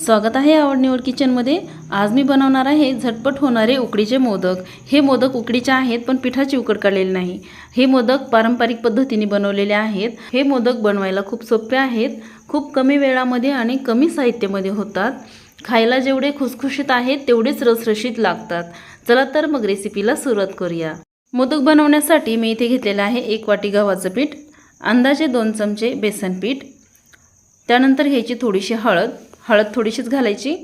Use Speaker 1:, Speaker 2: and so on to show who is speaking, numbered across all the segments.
Speaker 1: स्वागत आहे आवड निवड किचनमध्ये. आज मी बनवणार आहे झटपट होणारे उकडीचे मोदक. हे मोदक उकडीचे आहेत पण पिठाची उकड काढलेली नाही. हे मोदक पारंपरिक पद्धतीने बनवलेले आहेत. हे मोदक बनवायला खूप सोपे आहेत. खूप कमी वेळामध्ये आणि कमी साहित्यामध्ये होतात. खायला जेवढे खुसखुशीत आहेत तेवढेच रसरशीत लागतात. चला तर मग रेसिपीला सुरुवात करूया. मोदक बनवण्यासाठी मी इथे घेतलेलं आहे एक वाटी गव्हाचं पीठ अंदाजे दोन चमचे बेसन पीठ त्यानंतर घ्यायची थोडीशी हळद हळद थोडीशीच घालायची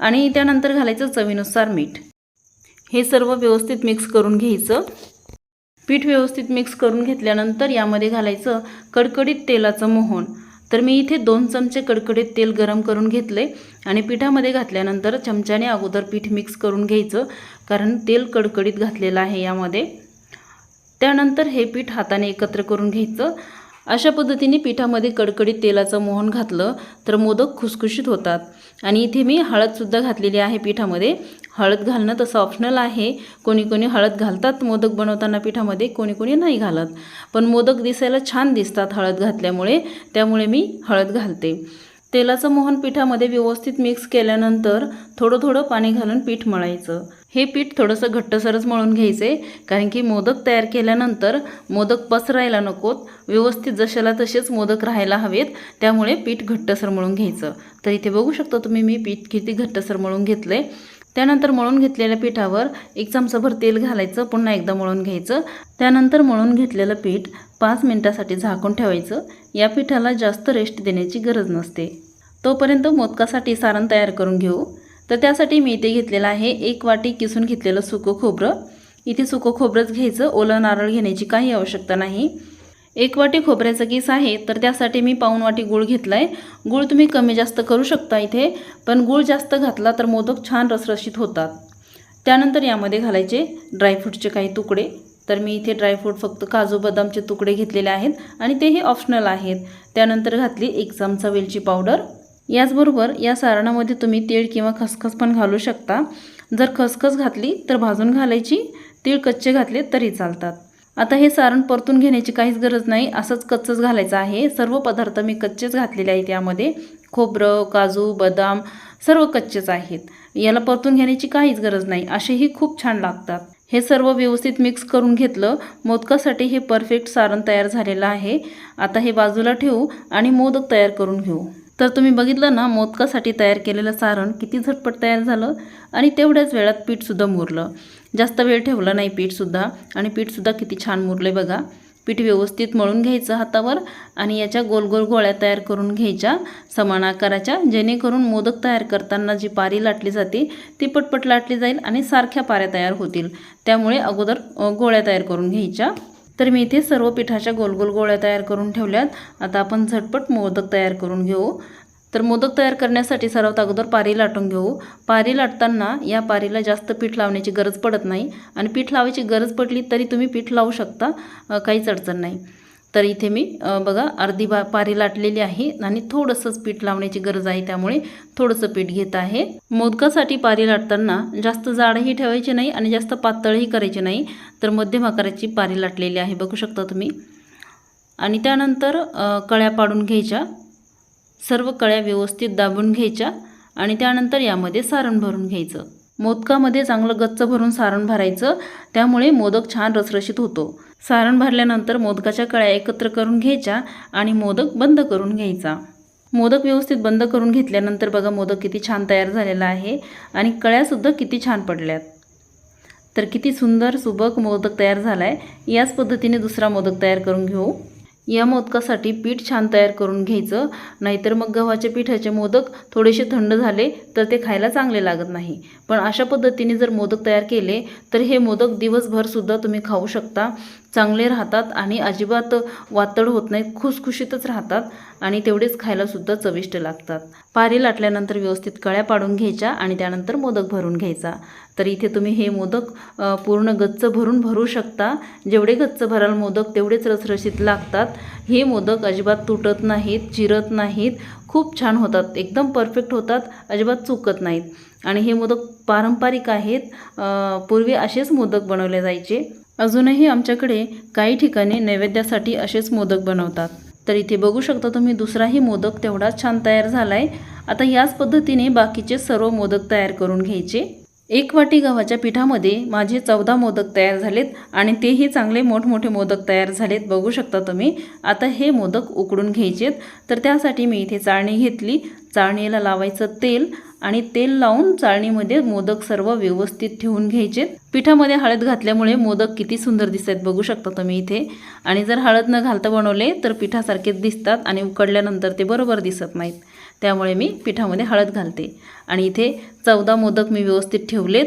Speaker 1: आणि त्यानंतर घालायचं चवीनुसार मीठ. हे सर्व व्यवस्थित मिक्स करून घ्यायचं. पीठ व्यवस्थित मिक्स करून घेतल्यानंतर यामध्ये घालायचं कडकडीत तेलाचं मोहन. तर मी इथे दोन चमचे कडकडीत तेल गरम करून घेतले आणि पिठामध्ये घातल्यानंतर चमच्याने अगोदर पीठ मिक्स करून घ्यायचं कारण तेल कडकडीत घातलेलं आहे यामध्ये. त्यानंतर हे पीठ हाताने एकत्र करून घ्यायचं. अशा पद्धतीने पिठामध्ये कडकडीत तेलाचं मोहन घातलं तर मोदक खुसखुशीत होतात. आणि इथे मी हळदसुद्धा घातलेली आहे पिठामध्ये. हळद घालणं तसं ऑप्शनल आहे. कोणी कोणी हळद घालतात मोदक बनवताना पिठामध्ये कोणी कोणी नाही घालत. पण मोदक दिसायला छान दिसतात हळद घातल्यामुळे. त्यामुळे मी हळद घालते. तेलाचं मोहन पिठामध्ये व्यवस्थित मिक्स केल्यानंतर थोडं थोडं पाणी घालून पीठ मळायचं. हे पीठ थोडंसं घट्टसरच मळून घ्यायचे कारण की मोदक तयार केल्यानंतर मोदक पसरायला नकोत. व्यवस्थित जशाला तसेच मोदक राहायला हवेत त्यामुळे पीठ घट्टसर मळून घ्यायचं. तर इथे बघू शकता तुम्ही मी पीठ किती घट्टसर मळून घेतलं आहे त्यानंतर मळून घेतलेल्या पिठावर एक चमचाभर तेल घालायचं पुन्हा एकदा मळून घ्यायचं. त्यानंतर मळून घेतलेलं पीठ पाच मिनटासाठी झाकून ठेवायचं. या पिठाला जास्त रेस्ट देण्याची गरज नसते. तोपर्यंत मोदकासाठी सारण तयार करून घेऊ. तर त्यासाठी मी इथे घेतलेलं आहे एक वाटी किसून घेतलेलं सुकं खोबरं. इथे सुकं खोबरंच घ्यायचं. ओलं नारळ घेण्याची काही आवश्यकता नाही. एक वाटी खोबऱ्याचा किस आहे तर त्यासाठी मी पाऊण वाटी गूळ घेतला आहे गूळ तुम्ही कमी जास्त करू शकता इथे पण गूळ जास्त घातला तर मोदक छान रसरशीत होतात. त्यानंतर यामध्ये घालायचे ड्रायफ्रूटचे काही तुकडे. तर मी इथे ड्रायफ्रूट फक्त काजू बदामचे तुकडे घेतलेले आहेत आणि तेही ऑप्शनल आहेत. त्यानंतर घातली एक चमचा वेलची पावडर. याचबरोबर या सारणामध्ये तुम्ही तीळ किंवा खसखस पण घालू शकता. जर खसखस घातली तर भाजून घालायची तीळ कच्चे घातले तरी चालतात. आता हे सारण परतून घेण्याची काहीच गरज नाही असंच कच्चंच घालायचं आहे. सर्व पदार्थ मी कच्चेच घातलेले आहेत यामध्ये. खोबरं काजू बदाम सर्व कच्चेच आहेत. याला परतून घेण्याची काहीच गरज नाही. असेही खूप छान लागतात. हे सर्व व्यवस्थित मिक्स करून घेतलं मोदकासाठी हे परफेक्ट सारण तयार झालेलं आहे. आता हे बाजूला ठेवू आणि मोदक तयार करून घेऊ. तर तुम्ही बघितलं ना मोदकासाठी तयार केलेलं सारण किती झटपट तयार झालं आणि तेवढ्याच वेळात पीठसुद्धा मुरलं. जास्त वेळ ठेवला नाही पीठसुद्धा. आणि पीठसुद्धा किती छान मुरले बघा. पीठ व्यवस्थित मळून घ्यायचं हातावर आणि याच्या गोल गोल गोळ्या तयार करून घ्यायच्या समान आकाराच्या जेणेकरून मोदक तयार करताना जी पारी लाटली जाते ती पटपट लाटली जाईल आणि सारख्या पाऱ्या तयार होतील. त्यामुळे अगोदर गोळ्या तयार करून घ्यायच्या. तर मी इथे सर्व पिठाच्या गोल गोल गोळ्या तयार करून ठेवल्यात. आता आपण झटपट मोदक तयार करून घेऊ. तर मोदक तयार करण्यासाठी सर्वात अगोदर पारी लाटून घेऊ. पारी लाटताना या पारीला जास्त पीठ लावण्याची गरज पडत नाही आणि पीठ लावायची गरज पडली तरी तुम्ही पीठ लावू शकता काहीच अडचण नाही. तर इथे मी बघा अर्धी बा पारी लाटलेली आहे आणि थोडंसंच पीठ लावण्याची गरज आहे त्यामुळे थोडंसं पीठ घेत आहे. मोदकासाठी पारी लाटताना जास्त जाडही ठेवायची नाही आणि जास्त पातळही करायची नाही. तर मध्यम आकाराची पारी लाटलेली आहे बघू शकता तुम्ही. आणि त्यानंतर कळ्या पाडून घ्यायच्या. सर्व कळ्या व्यवस्थित दाबून घ्यायच्या आणि त्यानंतर यामध्ये सारण भरून घ्यायचं. मोदकामध्ये चांगलं गच्च भरून सारण भरायचं. त्यामुळे मोदक छान रसरशीत होतो. सारण भरल्यानंतर मोदकाच्या कळ्या एकत्र करून घ्यायच्या आणि मोदक बंद करून घ्यायचा. मोदक व्यवस्थित बंद करून घेतल्यानंतर बघा मोदक किती छान तयार झालेला आहे आणि कळ्यासुद्धा किती छान पडल्यात. तर किती सुंदर सुबक मोदक तयार झाला आहे याच पद्धतीने दुसरा मोदक तयार करून घेऊ. या मोदकासाठी पीठ छान तयार करून घ्यायचं. नाहीतर मग गव्हाच्या पिठाचे मोदक थोडेसे थंड झाले तर ते खायला चांगले लागत नाही. पण अशा पद्धतीने जर मोदक तयार केले तर हे मोदक दिवसभरसुद्धा तुम्ही खाऊ शकता. चांगले राहतात आणि अजिबात वातड होत नाहीत खुसखुशीतच राहतात आणि तेवढेच खायलासुद्धा चविष्ट लागतात. पारी लाटल्यानंतर व्यवस्थित कळ्या पाडून घ्यायच्या आणि त्यानंतर मोदक भरून घ्यायचा. तर इथे तुम्ही हे मोदक पूर्ण गच्च भरून भरू शकता. जेवढे गच्च भराल मोदक तेवढेच रसरशीत लागतात. हे मोदक अजिबात तुटत नाहीत चिरत नाहीत. खूप छान होतात. एकदम परफेक्ट होतात. अजिबात चुकत नाहीत. आणि हे मोदक पारंपरिक आहेत. पूर्वी असेच मोदक बनवले जायचे. अजूनही आमच्याकडे काही ठिकाणी नैवेद्यासाठी असेच मोदक बनवतात. तर इथे बघू शकता तुम्ही दुसराही मोदक तेवढाच छान तयार झाला आहे आता याच पद्धतीने बाकीचे सर्व मोदक तयार करून घ्यायचे. एक वाटी गव्हाच्या पिठामध्ये माझे चौदा मोदक तयार झालेत आणि तेही चांगले मोठमोठे मोदक तयार झालेत. बघू शकता तुम्ही. आता हे मोदक उकडून घ्यायचेत. तर त्यासाठी मी इथे चाळणी घेतली. चाळणीला लावायचं तेल आणि तेल लावून चाळणीमध्ये मोदक सर्व व्यवस्थित ठेवून घ्यायचे पिठामध्ये हळद घातल्यामुळे मोदक किती सुंदर दिसत आहेत बघू शकता तुम्ही इथे. आणि जर हळद न घालता बनवले तर पिठासारखेच दिसतात आणि उकडल्यानंतर ते बरोबर दिसत नाहीत. त्यामुळे मी पिठामध्ये हळद घालते. आणि इथे चौदा मोदक मी व्यवस्थित ठेवलेत.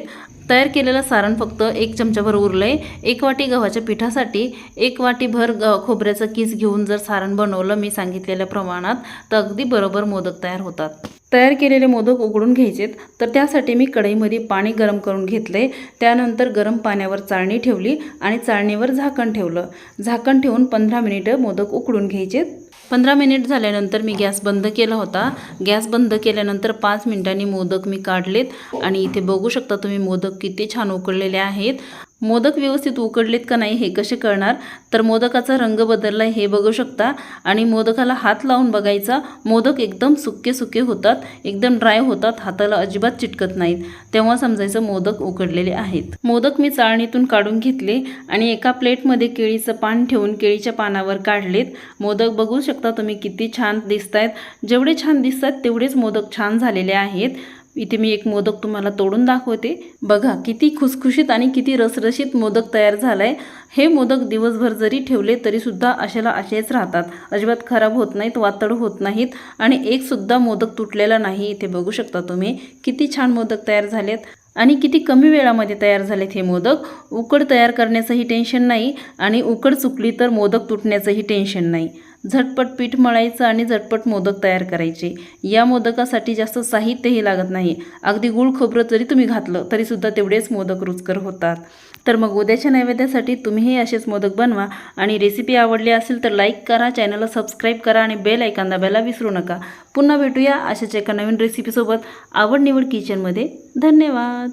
Speaker 1: तयार केलेलं सारण फक्त एक चमचाभर उरलं आहे एक वाटी गव्हाच्या पिठासाठी एक वाटीभर ग खोबऱ्याचं किस घेऊन जर सारण बनवलं मी सांगितलेल्या प्रमाणात तर अगदी बरोबर मोदक तयार होतात. तयार केलेले मोदक उघडून घ्यायचेत. तर त्यासाठी मी कढईमध्ये पाणी गरम करून घेतले त्यानंतर गरम पाण्यावर चाळणी ठेवली आणि चाळणीवर झाकण ठेवलं. झाकण ठेवून पंधरा मिनिटं मोदक उकडून घ्यायचेत. पंधरा मिनिट झाल्यानंतर मी गॅस बंद केला होता. गॅस बंद केल्यानंतर पाच मिनिटांनी मोदक मी काढलेत. आणि इथे बघू शकता तुम्ही मोदक किती छान उकडलेले आहेत. मोदक व्यवस्थित उकडलेत का नाही हे कसे कळणार? तर मोदकाचा रंग बदलला हे बघू शकता. आणि मोदकाला हात लावून बघायचा मोदक एकदम सुके सुके होतात एकदम ड्राय होतात हाताला अजिबात चिटकत नाहीत. तेव्हा समजायचं मोदक उकडलेले आहेत. मोदक मी चाळणीतून काढून घेतले आणि एका प्लेटमध्ये केळीचं पान ठेवून केळीच्या पानावर काढलेत. मोदक बघू शकता तुम्ही किती छान दिसत आहेत जेवढे छान दिसतात तेवढेच मोदक छान झालेले आहेत. इथे मी एक मोदक तुम्हाला तोडून दाखवते. बघा किती खुसखुशीत आणि किती रसरशीत मोदक तयार झालाय. हे मोदक दिवसभर जरी ठेवले तरी सुद्धा अशाला असेच राहतात. अजिबात खराब होत नाहीत वातड होत नाहीत आणि एक सुद्धा मोदक तुटलेला नाही इथे बघू शकता तुम्ही. किती छान मोदक तयार झालेत आणि किती कमी वेळामध्ये तयार झालेत हे मोदक. उकड तयार करण्याचंही टेन्शन नाही आणि उकड चुकली तर मोदक तुटण्याचंही टेन्शन नाही. झटपट पीठ मळायचं आणि झटपट मोदक तयार करायचे. या मोदकासाठी जास्त साहित्यही लागत नाही. अगदी गुळ खोबरं जरी तुम्ही घातलं तरीसुद्धा तेवढेच मोदक रुचकर होतात. तर मग उद्याच्या नैवेद्यासाठी तुम्हीही असेच मोदक बनवा आणि रेसिपी आवडली असेल तर लाईक करा चॅनलला सबस्क्राईब करा आणि बेल ऐकान दाबायला विसरू नका. पुन्हा भेटूया अशाच एका नवीन रेसिपीसोबत आवड निवड किचनमध्ये धन्यवाद!